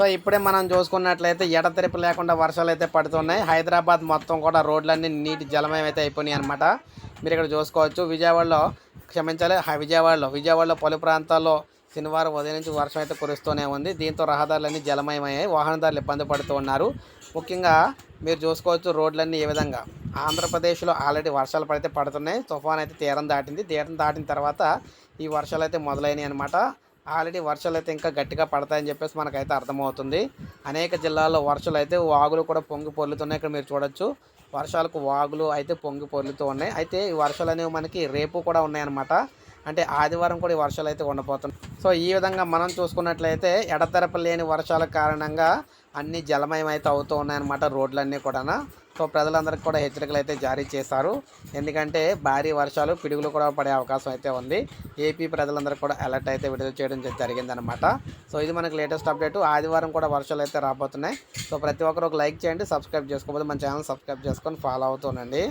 So ఇప్పుడే మనం చూసుకున్నట్లయితే ఎడతెరిపి లేకుండా వర్షాలు అయితే పడుతున్నాయి. హైదరాబాద్ మొత్తం కూడా రోడ్లన్నీ నీటి జలమయం అయితే అయిపోయినాయి అనమాట మీరు ఇక్కడ చూసుకోవచ్చు. విజయవాడలో క్షమించాలి విజయవాడలో విజయవాడలో పలు ప్రాంతాల్లో శనివారం ఉదయం నుంచి వర్షం అయితే కురుస్తూనే ఉంది. దీంతో రహదారులన్నీ జలమయమయ్యాయి. వాహనదారులు ఇబ్బంది పడుతూ ఉన్నారు. ముఖ్యంగా మీరు చూసుకోవచ్చు రోడ్లన్నీ ఏ విధంగా. ఆంధ్రప్రదేశ్లో ఆల్రెడీ వర్షాలు పడితే పడుతున్నాయి. తుఫాన్ అయితే తీరం దాటింది. తీరం దాటిన తర్వాత ఈ వర్షాలు అయితే మొదలైనవి అనమాట ఆల్రెడీ వర్షాలు అయితే ఇంకా గట్టిగా పడతాయని చెప్పేసి మనకైతే అర్థమవుతుంది. అనేక జిల్లాల్లో వర్షాలు అయితే వాగులు కూడా పొంగి పొర్లుతున్నాయి. ఇక్కడ మీరు చూడొచ్చు. వర్షాలకు వాగులు అయితే పొంగి పొర్లుతూ ఉన్నాయి. అయితే ఈ వర్షాలు అనేవి మనకి రేపు కూడా ఉన్నాయన్నమాట. అంటే ఆదివారం కూడా ఈ వర్షాలు అయితే ఉండబోతున్నాయి. సో ఈ విధంగా మనం చూసుకున్నట్లయితే ఎడతెరప లేని వర్షాల కారణంగా అన్ని జలమయం అయితే అవుతూ ఉన్నాయన్నమాట రోడ్లన్నీ కూడా సో ప్రజలందరికీ కూడా హెచ్చరికలు అయితే జారీ చేశారు. ఎందుకంటే భారీ వర్షాలు పిడుగులు కూడా పడే అవకాశం అయితే ఉంది. ఏపీ ప్రజలందరికీ కూడా అలర్ట్ అయితే విడుదల చేయడం జరిగిందనమాట సో ఇది మనకు లేటెస్ట్ అప్డేట్. ఆదివారం కూడా వర్షాలు అయితే రాబోతున్నాయి. సో ప్రతి ఒక్కరు ఒక లైక్ చేయండి సబ్స్క్రైబ్ చేసుకోకపోతే మన ఛానల్ సబ్స్క్రైబ్ చేసుకొని ఫాలో అవుతుండండి